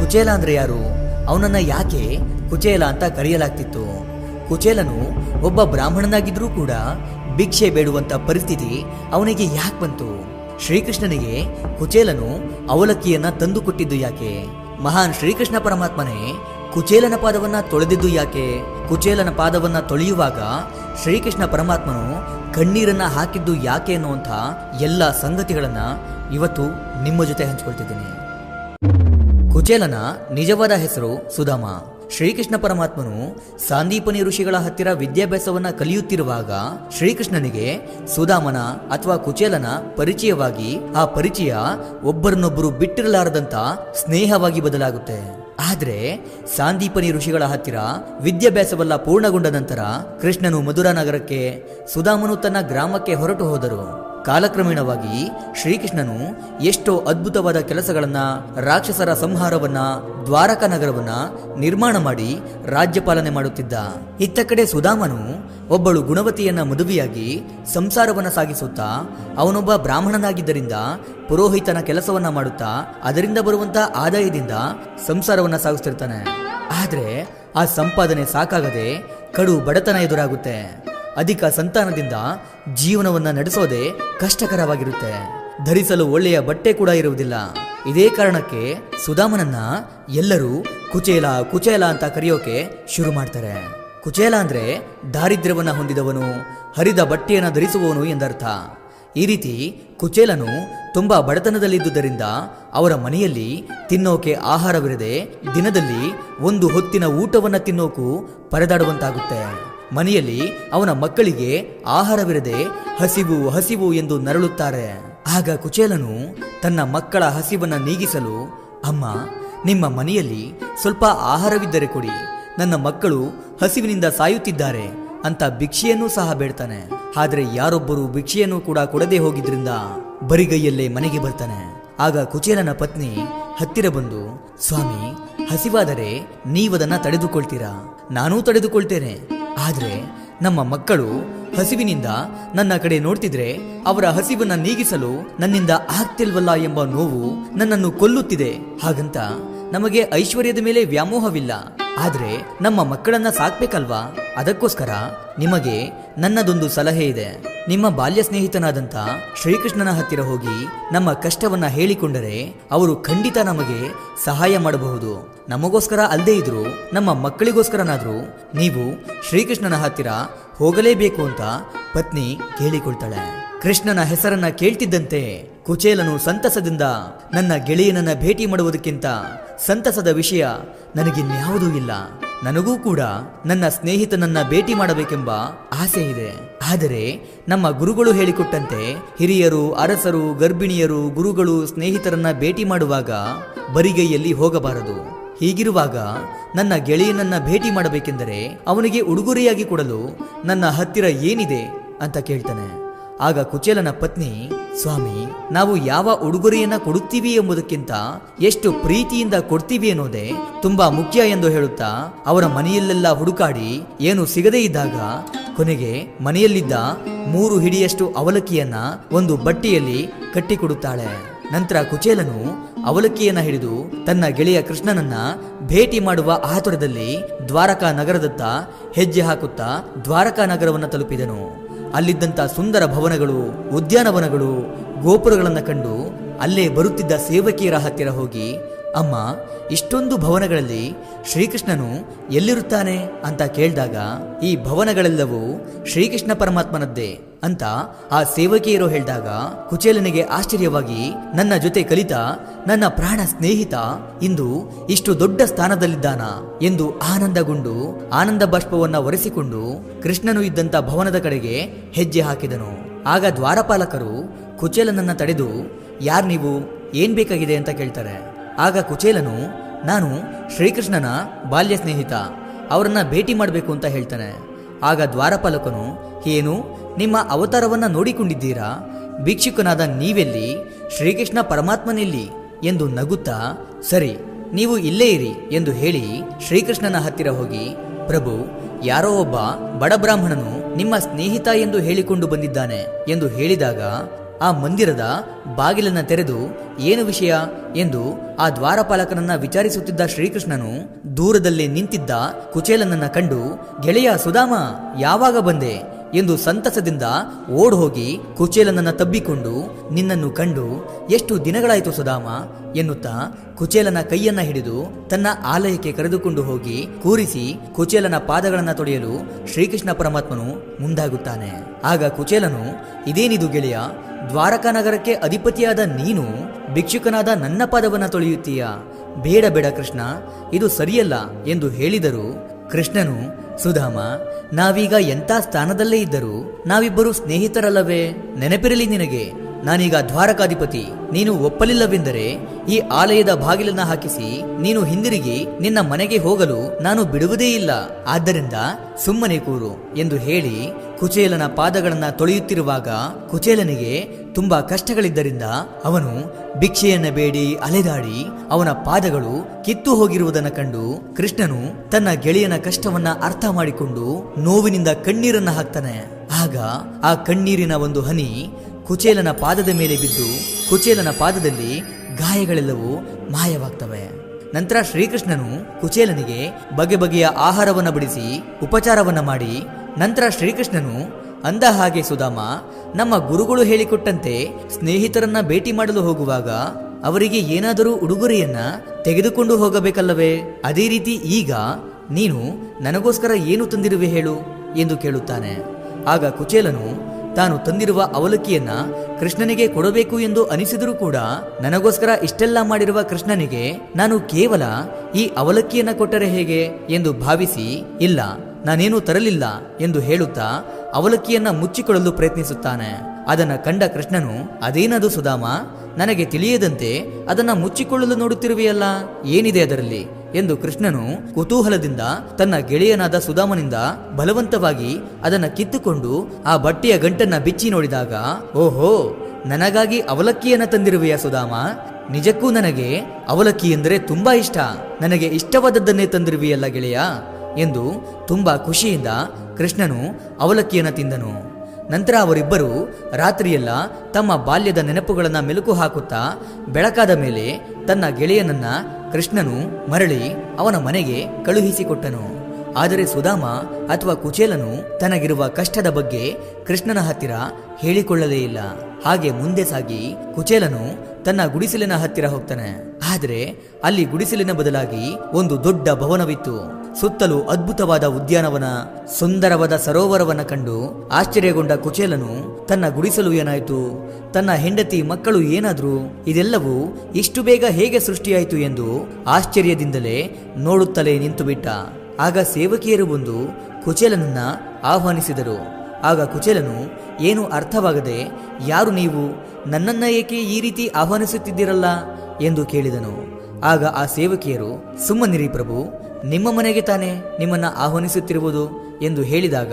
ಕುಚೇಲ ಅಂದ್ರೆ ಯಾರು? ಅವನನ್ನ ಯಾಕೆ ಕುಚೇಲ ಅಂತ ಕರೆಯಲಾಗ್ತಿತ್ತು? ಕುಚೇಲನು ಒಬ್ಬ ಬ್ರಾಹ್ಮಣನಾಗಿದ್ರೂ ಕೂಡ ಭಿಕ್ಷೆ ಬೇಡುವಂತ ಪರಿಸ್ಥಿತಿ ಅವನಿಗೆ ಯಾಕೆ ಬಂತು? ಶ್ರೀಕೃಷ್ಣನಿಗೆ ಕುಚೇಲನು ಅವಲಕ್ಕಿಯನ್ನ ತಂದು ಕೊಟ್ಟಿದ್ದು ಯಾಕೆ? ಮಹಾನ್ ಶ್ರೀಕೃಷ್ಣ ಪರಮಾತ್ಮನೇ ಕುಚೇಲನ ಪಾದವನ್ನ ತೊಳೆದಿದ್ದು ಯಾಕೆ? ಕುಚೇಲನ ಪಾದವನ್ನ ತೊಳೆಯುವಾಗ ಶ್ರೀಕೃಷ್ಣ ಪರಮಾತ್ಮನು ಕಣ್ಣೀರನ್ನ ಹಾಕಿದ್ದು ಯಾಕೆ ಅನ್ನುವಂಥ ಎಲ್ಲ ಸಂಗತಿಗಳನ್ನ ಇವತ್ತು ನಿಮ್ಮ ಜೊತೆ ಹಂಚ್ಕೊಳ್ತಿದ್ದೀನಿ. ಕುಚೇಲನ ನಿಜವಾದ ಹೆಸರು ಸುಧಾಮ. ಶ್ರೀಕೃಷ್ಣ ಪರಮಾತ್ಮನು ಸಾಂದೀಪನಿ ಋಷಿಗಳ ಹತ್ತಿರ ವಿದ್ಯಾಭ್ಯಾಸವನ್ನ ಕಲಿಯುತ್ತಿರುವಾಗ ಶ್ರೀಕೃಷ್ಣನಿಗೆ ಸುಧಾಮನ ಅಥವಾ ಕುಚೇಲನ ಪರಿಚಯವಾಗಿ ಆ ಪರಿಚಯ ಒಬ್ಬರನ್ನೊಬ್ಬರು ಬಿಟ್ಟಿರಲಾರದಂತ ಸ್ನೇಹವಾಗಿ ಬದಲಾಗುತ್ತೆ. ಆದ್ರೆ ಸಾಂದೀಪನಿ ಋಷಿಗಳ ಹತ್ತಿರ ವಿದ್ಯಾಭ್ಯಾಸವೆಲ್ಲ ಪೂರ್ಣಗೊಂಡ ನಂತರ ಕೃಷ್ಣನು ಮಧುರಾ ನಗರಕ್ಕೆ ಸುಧಾಮನು ತನ್ನ ಗ್ರಾಮಕ್ಕೆ ಹೊರಟು ಹೋದರು. ಕಾಲಕ್ರಮೇಣವಾಗಿ ಶ್ರೀಕೃಷ್ಣನು ಎಷ್ಟೋ ಅದ್ಭುತವಾದ ಕೆಲಸಗಳನ್ನ, ರಾಕ್ಷಸರ ಸಂಹಾರವನ್ನ, ದ್ವಾರಕಾ ನಗರವನ್ನ ನಿರ್ಮಾಣ ಮಾಡಿ ರಾಜ್ಯಪಾಲನೆ ಮಾಡುತ್ತಿದ್ದ. ಇತ್ತ ಕಡೆ ಸುಧಾಮನು ಒಬ್ಬಳು ಗುಣವತಿಯನ್ನ ಮದುವೆಯಾಗಿ ಸಂಸಾರವನ್ನ ಸಾಗಿಸುತ್ತಾ, ಅವನೊಬ್ಬ ಬ್ರಾಹ್ಮಣನಾಗಿದ್ದರಿಂದ ಪುರೋಹಿತನ ಕೆಲಸವನ್ನ ಮಾಡುತ್ತಾ, ಅದರಿಂದ ಬರುವಂತ ಆದಾಯದಿಂದ ಸಂಸಾರವನ್ನ ಸಾಗಿಸ್ತಿರ್ತಾನೆ. ಆದ್ರೆ ಆ ಸಂಪಾದನೆ ಸಾಕಾಗದೆ ಕಡು ಬಡತನ ಎದುರಾಗುತ್ತೆ. ಅಧಿಕ ಸಂತಾನದಿಂದ ಜೀವನವನ್ನ ನಡೆಸೋದೇ ಕಷ್ಟಕರವಾಗಿರುತ್ತೆ. ಧರಿಸಲು ಒಳ್ಳೆಯ ಬಟ್ಟೆ ಕೂಡ ಇರುವುದಿಲ್ಲ. ಇದೇ ಕಾರಣಕ್ಕೆ ಸುಧಾಮನನ್ನ ಎಲ್ಲರೂ ಕುಚೇಲ ಕುಚೇಲ ಅಂತ ಕರೆಯೋಕೆ ಶುರು ಮಾಡ್ತಾರೆ. ಕುಚೇಲ ಅಂದ್ರೆ ದಾರಿದ್ರ್ಯವನ್ನು ಹೊಂದಿದವನು, ಹರಿದ ಬಟ್ಟೆಯನ್ನು ಧರಿಸುವವನು ಎಂದರ್ಥ. ಈ ರೀತಿ ಕುಚೇಲನು ತುಂಬಾ ಬಡತನದಲ್ಲಿದ್ದುದರಿಂದ ಅವರ ಮನೆಯಲ್ಲಿ ತಿನ್ನೋಕೆ ಆಹಾರವಿರದೆ ದಿನದಲ್ಲಿ ಒಂದು ಹೊತ್ತಿನ ಊಟವನ್ನು ತಿನ್ನೋಕು ಪರದಾಡುವಂತಾಗುತ್ತೆ. ಮನೆಯಲ್ಲಿ ಅವನ ಮಕ್ಕಳಿಗೆ ಆಹಾರವಿರದೆ ಹಸಿವು ಹಸಿವು ಎಂದು ನರಳುತ್ತಾರೆ. ಆಗ ಕುಚೇಲನು ತನ್ನ ಮಕ್ಕಳ ಹಸಿವನ್ನು ನೀಗಿಸಲು, ಅಮ್ಮ, ನಿಮ್ಮ ಮನೆಯಲ್ಲಿ ಸ್ವಲ್ಪ ಆಹಾರವಿದ್ದರೆ ಕೊಡಿ. ನನ್ನ ಮಕ್ಕಳು ಹಸಿವಿನಿಂದ ಸಾಯುತ್ತಿದ್ದಾರೆ ಅಂತ ಭಿಕ್ಷೆಯನ್ನೂ ಸಹ ಬೇಡ್ತಾನೆ. ಆದ್ರೆ ಯಾರೊಬ್ಬರು ಭಿಕ್ಷೆಯನ್ನು ಕೂಡ ಕೊಡದೆ ಹೋಗಿದ್ರಿಂದ ಬರಿಗೈಯಲ್ಲೇ ಮನೆಗೆ ಬರ್ತಾನೆ. ಆಗ ಕುಚೇಲನ ಪತ್ನಿ ಹತ್ತಿರ ಬಂದು, ಸ್ವಾಮಿ, ಹಸಿವಾದರೆ ನೀವದನ್ನ ತಡೆದುಕೊಳ್ತೀರಾ? ನಾನೂ ತಡೆದುಕೊಳ್ತೇನೆ. ಆದ್ರೆ ನಮ್ಮ ಮಕ್ಕಳು ಹಸಿವಿನಿಂದ ನನ್ನ ಕಡೆ ನೋಡ್ತಿದ್ರೆ ಅವರ ಹಸಿವನ್ನ ನೀಗಿಸಲು ನನ್ನಿಂದ ಆಗ್ತಿಲ್ವಲ್ಲ ಎಂಬ ನೋವು ನನ್ನನ್ನು ಕೊಲ್ಲುತ್ತಿದೆ. ಹಾಗಂತ ನಮಗೆ ಐಶ್ವರ್ಯದ ಮೇಲೆ ವ್ಯಾಮೋಹವಿಲ್ಲ. ಆದ್ರೆ ನಮ್ಮ ಮಕ್ಕಳನ್ನ ಸಾಕ್ಬೇಕಲ್ವಾ? ಅದಕ್ಕೋಸ್ಕರ ನಿಮಗೆ ನನ್ನದೊಂದು ಸಲಹೆ ಇದೆ. ನಿಮ್ಮ ಬಾಲ್ಯ ಸ್ನೇಹಿತನಾದಂಥ ಶ್ರೀಕೃಷ್ಣನ ಹತ್ತಿರ ಹೋಗಿ ನಮ್ಮ ಕಷ್ಟವನ್ನ ಹೇಳಿಕೊಂಡರೆ ಅವರು ಖಂಡಿತ ನಮಗೆ ಸಹಾಯ ಮಾಡಬಹುದು. ನಮಗೋಸ್ಕರ ಅಲ್ಲದೆ ಇದ್ರು, ನಮ್ಮ ಮಕ್ಕಳಿಗೋಸ್ಕರನಾದರೂ ನೀವು ಶ್ರೀಕೃಷ್ಣನ ಹತ್ತಿರ ಹೋಗಲೇಬೇಕು ಅಂತ ಪತ್ನಿ ಕೇಳಿಕೊಳ್ತಾಳೆ. ಕೃಷ್ಣನ ಹೆಸರನ್ನ ಕೇಳ್ತಿದ್ದಂತೆ ಕುಚೇಲನು ಸಂತಸದಿಂದ ನನ್ನ ಗೆಳೆಯನನ್ನ ಭೇಟಿ ಮಾಡುವುದಕ್ಕಿಂತ ಸಂತಸದ ವಿಷಯ ನನಗಿನ್ಯಾವುದೂ ಇಲ್ಲ. ನನಗೂ ಕೂಡ ನನ್ನ ಸ್ನೇಹಿತನನ್ನ ಭೇಟಿ ಮಾಡಬೇಕೆಂಬ ಆಸೆ ಇದೆ. ಆದರೆ ನಮ್ಮ ಗುರುಗಳು ಹೇಳಿಕೊಟ್ಟಂತೆ ಹಿರಿಯರು, ಅರಸರು, ಗರ್ಭಿಣಿಯರು, ಗುರುಗಳು, ಸ್ನೇಹಿತರನ್ನ ಭೇಟಿ ಮಾಡುವಾಗ ಬರಿಗೈಯಲ್ಲಿ ಹೋಗಬಾರದು. ಹೀಗಿರುವಾಗ ನನ್ನ ಗೆಳೆಯನನ್ನ ಭೇಟಿ ಮಾಡಬೇಕೆಂದರೆ ಅವನಿಗೆ ಉಡುಗೊರೆಯಾಗಿ ಕೊಡಲು ನನ್ನ ಹತ್ತಿರ ಏನಿದೆ ಅಂತ ಕೇಳ್ತಾನೆ. ಆಗ ಕುಚೇಲನ ಪತ್ನಿ, ಸ್ವಾಮಿ, ನಾವು ಯಾವ ಉಡುಗೊರೆಯನ್ನ ಕೊಡುತ್ತೀವಿ ಎಂಬುದಕ್ಕಿಂತ ಎಷ್ಟು ಪ್ರೀತಿಯಿಂದ ಕೊಡ್ತೀವಿ ಅನ್ನೋದೇ ತುಂಬಾ ಮುಖ್ಯ ಎಂದು ಹೇಳುತ್ತಾ ಅವರ ಮನೆಯಲ್ಲೆಲ್ಲ ಹುಡುಕಾಡಿ ಏನು ಸಿಗದೇ ಇದ್ದಾಗ ಕೊನೆಗೆ ಮನೆಯಲ್ಲಿದ್ದ ಮೂರು ಹಿಡಿಯಷ್ಟು ಅವಲಕ್ಕಿಯನ್ನ ಒಂದು ಬಟ್ಟೆಯಲ್ಲಿ ಕಟ್ಟಿಕೊಡುತ್ತಾಳೆ. ನಂತರ ಕುಚೇಲನು ಅವಲಕ್ಕಿಯನ್ನ ಹಿಡಿದು ತನ್ನ ಗೆಳೆಯ ಕೃಷ್ಣನನ್ನ ಭೇಟಿ ಮಾಡುವ ಆತುರದಲ್ಲಿ ದ್ವಾರಕಾ ನಗರದತ್ತ ಹೆಜ್ಜೆ ಹಾಕುತ್ತಾ ದ್ವಾರಕಾ ನಗರವನ್ನ ತಲುಪಿದನು. ಅಲ್ಲಿದ್ದಂಥ ಸುಂದರ ಭವನಗಳು ಉದ್ಯಾನವನಗಳು ಗೋಪುರಗಳನ್ನು ಕಂಡು ಅಲ್ಲೇ ಬರುತ್ತಿದ್ದ ಸೇವಕಿಯರ ಹತ್ತಿರ ಹೋಗಿ ಅಮ್ಮ, ಇಷ್ಟೊಂದು ಭವನಗಳಲ್ಲಿ ಶ್ರೀಕೃಷ್ಣನು ಎಲ್ಲಿರುತ್ತಾನೆ ಅಂತ ಕೇಳಿದಾಗ, ಈ ಭವನಗಳೆಲ್ಲವೂ ಶ್ರೀಕೃಷ್ಣ ಪರಮಾತ್ಮನದ್ದೇ ಅಂತ ಆ ಸೇವಕಿಯರು ಹೇಳಿದಾಗ, ಕುಚೇಲನಿಗೆ ಆಶ್ಚರ್ಯವಾಗಿ, ನನ್ನ ಜೊತೆ ಕಲಿತ, ನನ್ನ ಪ್ರಾಣ ಸ್ನೇಹಿತ ಇಂದು ಇಷ್ಟು ದೊಡ್ಡ ಸ್ಥಾನದಲ್ಲಿದ್ದಾನ ಎಂದು ಆನಂದಗೊಂಡು, ಆನಂದ ಬಾಷ್ಪವನ್ನ ಒರೆಸಿಕೊಂಡು ಕೃಷ್ಣನು ಇದ್ದಂತ ಭವನದ ಕಡೆಗೆ ಹೆಜ್ಜೆ ಹಾಕಿದನು. ಆಗ ದ್ವಾರಪಾಲಕರು ಕುಚೇಲನನ್ನ ತಡೆದು, ಯಾರ್ ನೀವು, ಏನ್ ಬೇಕಾಗಿದೆ ಅಂತ ಕೇಳ್ತಾರೆ. ಆಗ ಕುಚೇಲನು, ನಾನು ಶ್ರೀಕೃಷ್ಣನ ಬಾಲ್ಯ ಸ್ನೇಹಿತ ಅವರನ್ನು ಭೇಟಿ ಮಾಡಬೇಕು ಅಂತ ಹೇಳ್ತಾನೆ. ಆಗ ದ್ವಾರಪಾಲಕನು, ಏನು, ನಿಮ್ಮ ಅವತಾರವನ್ನ ನೋಡಿಕೊಂಡಿದ್ದೀರಾ? ಭಿಕ್ಷುಕನಾದ ನೀವೆಲ್ಲಿ? ಶ್ರೀಕೃಷ್ಣ ಪರಮಾತ್ಮನೆಲ್ಲಿ? ಎಂದು ನಗುತ್ತಾ, ಸರಿ, ನೀವು ಇಲ್ಲೇ ಇರಿ ಎಂದು ಹೇಳಿ ಶ್ರೀಕೃಷ್ಣನ ಹತ್ತಿರ ಹೋಗಿ, ಪ್ರಭು, ಯಾರೋ ಒಬ್ಬ ಬಡಬ್ರಾಹ್ಮಣನು ನಿಮ್ಮ ಸ್ನೇಹಿತ ಎಂದು ಹೇಳಿಕೊಂಡು ಬಂದಿದ್ದಾನೆ ಎಂದು ಹೇಳಿದಾಗ ಆ ಮಂದಿರದ ಬಾಗಿಲನ್ನು ತೆರೆದು ಏನು ವಿಷಯ ಎಂದು ಆ ದ್ವಾರಪಾಲಕನನ್ನ ವಿಚಾರಿಸುತ್ತಿದ್ದ ಶ್ರೀಕೃಷ್ಣನು ದೂರದಲ್ಲಿ ನಿಂತಿದ್ದ ಕುಚೇಲನನ್ನ ಕಂಡು, ಗೆಳೆಯ ಸುಧಾಮ, ಯಾವಾಗ ಬಂದೆ ಎಂದು ಸಂತಸದಿಂದ ಓಡ್ ಹೋಗಿ ಕುಚೇಲನನ್ನ ತಬ್ಬಿಕೊಂಡು ನಿನ್ನನ್ನು ಕಂಡು, ಎಷ್ಟು ದಿನಗಳಾಯಿತು ಸುಧಾಮ ಎನ್ನುತ್ತಾ ಕುಚೇಲನ ಕೈಯನ್ನ ಹಿಡಿದು ತನ್ನ ಆಲಯಕ್ಕೆ ಕರೆದುಕೊಂಡು ಹೋಗಿ ಕೂರಿಸಿ ಕುಚೇಲನ ಪಾದಗಳನ್ನು ತೊಡೆಯಲು ಶ್ರೀಕೃಷ್ಣ ಪರಮಾತ್ಮನು ಮುಂದಾಗುತ್ತಾನೆ. ಆಗ ಕುಚೇಲನು, ಇದೇನಿದು ಗೆಳೆಯ? ದ್ವಾರಕಾ ನಗರಕ್ಕೆ ಅಧಿಪತಿಯಾದ ನೀನು ಭಿಕ್ಷುಕನಾದ ನನ್ನ ಪದವನ್ನು ತೊಳೆಯುತ್ತೀಯ? ಬೇಡ ಬೇಡ ಕೃಷ್ಣ, ಇದು ಸರಿಯಲ್ಲ ಎಂದು ಹೇಳಿದರು. ಕೃಷ್ಣನು, ಸುಧಾಮ, ನಾವೀಗ ಎಂಥ ಸ್ಥಾನದಲ್ಲೇ ಇದ್ದರೂ ನಾವಿಬ್ಬರು ಸ್ನೇಹಿತರಲ್ಲವೇ? ನೆನಪಿರಲಿ ನಿನಗೆ. ನಾನೀಗ ದ್ವಾರಕಾಧಿಪತಿ, ನೀನು ಒಪ್ಪಲಿಲ್ಲವೆಂದರೆ ಈ ಆಲಯದ ಬಾಗಿಲನ್ನ ಹಾಕಿಸಿ ನೀನು ಹಿಂದಿರುಗಿ ನಿನ್ನ ಮನೆಗೆ ಹೋಗಲು ನಾನು ಬಿಡುವುದೇ ಇಲ್ಲ. ಆದ್ದರಿಂದ ಸುಮ್ಮನೆ ಕೂರು ಎಂದು ಹೇಳಿ ಕುಚೇಲನ ಪಾದಗಳನ್ನ ತೊಳೆಯುತ್ತಿರುವಾಗ ಕುಚೇಲನಿಗೆ ತುಂಬಾ ಕಷ್ಟಗಳಿದ್ದರಿಂದ ಅವನು ಭಿಕ್ಷೆಯನ್ನ ಬೇಡಿ, ಅಲೆದಾಡಿ ಅವನ ಪಾದಗಳು ಕಿತ್ತು ಹೋಗಿರುವುದನ್ನು ಕಂಡು ಕೃಷ್ಣನು ತನ್ನ ಗೆಳೆಯನ ಕಷ್ಟವನ್ನ ಅರ್ಥ ಮಾಡಿಕೊಂಡು ನೋವಿನಿಂದ ಕಣ್ಣೀರನ್ನ ಹಾಕ್ತಾನೆ. ಆಗ ಆ ಕಣ್ಣೀರಿನ ಒಂದು ಹನಿ ಕುಚೇಲನ ಪಾದದ ಮೇಲೆ ಬಿದ್ದು ಕುಚೇಲನ ಪಾದದಲ್ಲಿ ಗಾಯಗಳೆಲ್ಲವೂ ಮಾಯವಾಗ್ತವೆ. ನಂತರ ಶ್ರೀಕೃಷ್ಣನು ಕುಚೇಲನಿಗೆ ಬಗೆ ಬಗೆಯ ಆಹಾರವನ್ನು ಬಡಿಸಿ ಉಪಚಾರವನ್ನು ಮಾಡಿ, ನಂತರ ಶ್ರೀಕೃಷ್ಣನು, ಅಂದ ಹಾಗೆ ಸುಧಾಮ, ನಮ್ಮ ಗುರುಗಳು ಹೇಳಿಕೊಟ್ಟಂತೆ ಸ್ನೇಹಿತರನ್ನ ಭೇಟಿ ಮಾಡಲು ಹೋಗುವಾಗ ಅವರಿಗೆ ಏನಾದರೂ ಉಡುಗೊರೆಯನ್ನ ತೆಗೆದುಕೊಂಡು ಹೋಗಬೇಕಲ್ಲವೇ? ಅದೇ ರೀತಿ ಈಗ ನೀನು ನನಗೋಸ್ಕರ ಏನು ತಂದಿರುವೆ ಹೇಳು? ಎಂದು ಕೇಳುತ್ತಾನೆ. ಆಗ ಕುಚೇಲನು ತಾನು ತಂದಿರುವ ಅವಲಕ್ಕಿಯನ್ನ ಕೃಷ್ಣನಿಗೆ ಕೊಡಬೇಕು ಎಂದು ಅನಿಸಿದರೂ ಕೂಡ ನನಗೋಸ್ಕರ ಇಷ್ಟೆಲ್ಲ ಮಾಡಿರುವ ಕೃಷ್ಣನಿಗೆ ನಾನು ಕೇವಲ ಈ ಅವಲಕ್ಕಿಯನ್ನ ಕೊಟ್ಟರೆ ಹೇಗೆ ಎಂದು ಭಾವಿಸಿ, ಇಲ್ಲ, ನಾನೇನು ತರಲಿಲ್ಲ ಎಂದು ಹೇಳುತ್ತಾ ಅವಲಕ್ಕಿಯನ್ನ ಮುಚ್ಚಿಕೊಳ್ಳಲು ಪ್ರಯತ್ನಿಸುತ್ತಾನೆ. ಅದನ್ನ ಕಂಡ ಕೃಷ್ಣನು, ಅದೇನದು ಸುಧಾಮ? ನನಗೆ ತಿಳಿಯದಂತೆ ಅದನ್ನ ಮುಚ್ಚಿಕೊಳ್ಳಲು ನೋಡುತ್ತಿರುವೆಯಲ್ಲ? ಏನಿದೆ ಅದರಲ್ಲಿ? ಎಂದು ಕೃಷ್ಣನು ಕುತೂಹಲದಿಂದ ತನ್ನ ಗೆಳೆಯನಾದ ಸುಧಾಮನಿಂದ ಬಲವಂತವಾಗಿ ಅದನ್ನ ಕಿತ್ತುಕೊಂಡು ಆ ಬಟ್ಟೆಯ ಗಂಟನ್ನ ಬಿಚ್ಚಿ ನೋಡಿದಾಗ, ಓಹೋ, ನನಗಾಗಿ ಅವಲಕ್ಕಿಯನ್ನ ತಂದಿರುವೆಯ ಸುಧಾಮ? ನಿಜಕ್ಕೂ ನನಗೆ ಅವಲಕ್ಕಿ ಎಂದರೆ ತುಂಬಾ ಇಷ್ಟ. ನನಗೆ ಇಷ್ಟವಾದದ್ದನ್ನೇ ತಂದಿರುವೆಯಲ್ಲ ಗೆಳೆಯ? ಎಂದು ತುಂಬಾ ಖುಷಿಯಿಂದ ಕೃಷ್ಣನು ಅವಲಕ್ಕಿಯನ್ನ ತಿಂದನು. ನಂತರ ಅವರಿಬ್ಬರು ರಾತ್ರಿಯೆಲ್ಲ ತಮ್ಮ ಬಾಲ್ಯದ ನೆನಪುಗಳನ್ನು ಮೆಲುಕು ಹಾಕುತ್ತಾ ಬೆಳಕಾದ ಮೇಲೆ ತನ್ನ ಗೆಳೆಯನನ್ನ ಕೃಷ್ಣನು ಮರಳಿ ಅವನ ಮನೆಗೆ ಕಳುಹಿಸಿಕೊಟ್ಟನು. ಆದರೆ ಸುಧಾಮ ಅಥವಾ ಕುಚೇಲನು ತನಗಿರುವ ಕಷ್ಟದ ಬಗ್ಗೆ ಕೃಷ್ಣನ ಹತ್ತಿರ ಹೇಳಿಕೊಳ್ಳಲೇ ಇಲ್ಲ. ಹಾಗೆ ಮುಂದೆ ಸಾಗಿ ಕುಚೇಲನು ತನ್ನ ಗುಡಿಸಲಿನ ಹತ್ತಿರ ಹೋಗ್ತಾನೆ. ಆದರೆ ಅಲ್ಲಿ ಗುಡಿಸಲಿನ ಬದಲಾಗಿ ಒಂದು ದೊಡ್ಡ ಭವನವಿತ್ತು. ಸುತ್ತಲೂ ಅದ್ಭುತವಾದ ಉದ್ಯಾನವನ, ಸುಂದರವಾದ ಸರೋವರವನ್ನ ಕಂಡು ಆಶ್ಚರ್ಯಗೊಂಡ ಕುಚೇಲನು, ತನ್ನ ಗುಡಿಸಲು ಏನಾಯಿತು? ತನ್ನ ಹೆಂಡತಿ, ಮಕ್ಕಳು ಏನಾದ್ರು? ಇದೆಲ್ಲವೂ ಇಷ್ಟು ಬೇಗ ಹೇಗೆ ಸೃಷ್ಟಿಯಾಯಿತು ಎಂದು ಆಶ್ಚರ್ಯದಿಂದಲೇ ನೋಡುತ್ತಲೇ ನಿಂತುಬಿಟ್ಟ. ಆಗ ಸೇವಕಿಯರು ಬಂದು ಕುಚೇಲನನ್ನ ಆಹ್ವಾನಿಸಿದರು. ಆಗ ಕುಚೇಲನು, ಏನು ಅರ್ಥವಾಗದೆ ಯಾರು ನೀವು? ನನ್ನನ್ನ ಏಕೆ ಈ ರೀತಿ ಆಹ್ವಾನಿಸುತ್ತಿದ್ದೀರಲ್ಲ? ಎಂದು ಕೇಳಿದನು. ಆಗ ಆ ಸೇವಕಿಯರು, ಸುಮ್ಮನಿರಿ ಪ್ರಭು ನಿಮ್ಮ ಮನೆಗೆ ತಾನೇ ನಿಮ್ಮನ್ನು ಆಹ್ವಾನಿಸುತ್ತಿರುವುದು ಎಂದು ಹೇಳಿದಾಗ,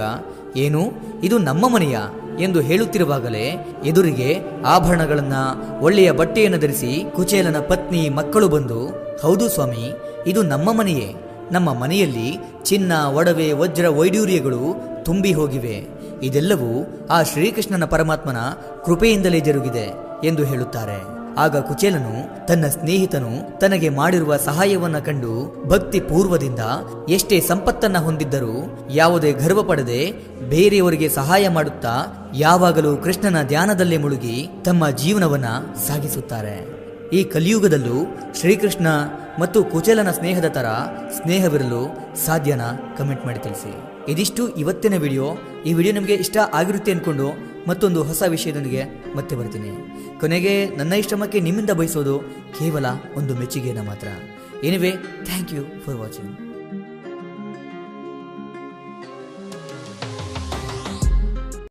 ಏನು, ಇದು ನಮ್ಮ ಮನೆಯ ಎಂದು ಹೇಳುತ್ತಿರುವಾಗಲೇ ಎದುರಿಗೆ ಆಭರಣಗಳನ್ನು, ಒಳ್ಳೆಯ ಬಟ್ಟೆಯನ್ನು ಧರಿಸಿ ಕುಚೇಲನ ಪತ್ನಿ, ಮಕ್ಕಳು ಬಂದು, ಹೌದು ಸ್ವಾಮಿ, ಇದು ನಮ್ಮ ಮನೆಯೇ. ನಮ್ಮ ಮನೆಯಲ್ಲಿ ಚಿನ್ನ, ಒಡವೆ, ವಜ್ರ, ವೈಡೂರ್ಯಗಳು ತುಂಬಿ ಹೋಗಿವೆ. ಇದೆಲ್ಲವೂ ಆ ಶ್ರೀಕೃಷ್ಣನ ಪರಮಾತ್ಮನ ಕೃಪೆಯಿಂದಲೇ ಜರುಗಿದೆ ಎಂದು ಹೇಳುತ್ತಾರೆ. ಆಗ ಕುಚೇಲನು ತನ್ನ ಸ್ನೇಹಿತನು ತನಗೆ ಮಾಡಿರುವ ಸಹಾಯವನ್ನ ಕಂಡು ಭಕ್ತಿ ಪೂರ್ವದಿಂದ ಎಷ್ಟೇ ಸಂಪತ್ತನ್ನ ಹೊಂದಿದ್ದರೂ ಯಾವುದೇ ಗರ್ವ ಪಡದೆ ಬೇರೆಯವರಿಗೆ ಸಹಾಯ ಮಾಡುತ್ತಾ ಯಾವಾಗಲೂ ಕೃಷ್ಣನ ಧ್ಯಾನದಲ್ಲೇ ಮುಳುಗಿ ತಮ್ಮ ಜೀವನವನ್ನ ಸಾಗಿಸುತ್ತಾರೆ. ಈ ಕಲಿಯುಗದಲ್ಲೂ ಶ್ರೀಕೃಷ್ಣ ಮತ್ತು ಕುಚೇಲನ ಸ್ನೇಹದ ತರ ಸ್ನೇಹವಿರಲು ಸಾಧ್ಯನ ಕಮೆಂಟ್ ಮಾಡಿ ತಿಳಿಸಿ. ಇದಿಷ್ಟು ಇವತ್ತಿನ ವಿಡಿಯೋ. ಈ ವಿಡಿಯೋ ನಿಮಗೆ ಇಷ್ಟ ಆಗಿರುತ್ತೆ ಅಂದ್ಕೊಂಡು ಮತ್ತೊಂದು ಹೊಸ ವಿಷಯದೊಂದಿಗೆ ಮತ್ತೆ ಬರ್ತೀನಿ. ಕೊನೆಗೆ ನನ್ನ ಇಷ್ಟಮಕ್ಕೆ ನಿಮ್ಮಿಂದ ಬಯಸೋದು ಕೇವಲ ಒಂದು ಮೆಚ್ಚುಗೆಯನ್ನು ಮಾತ್ರ. Anyway thank you for watching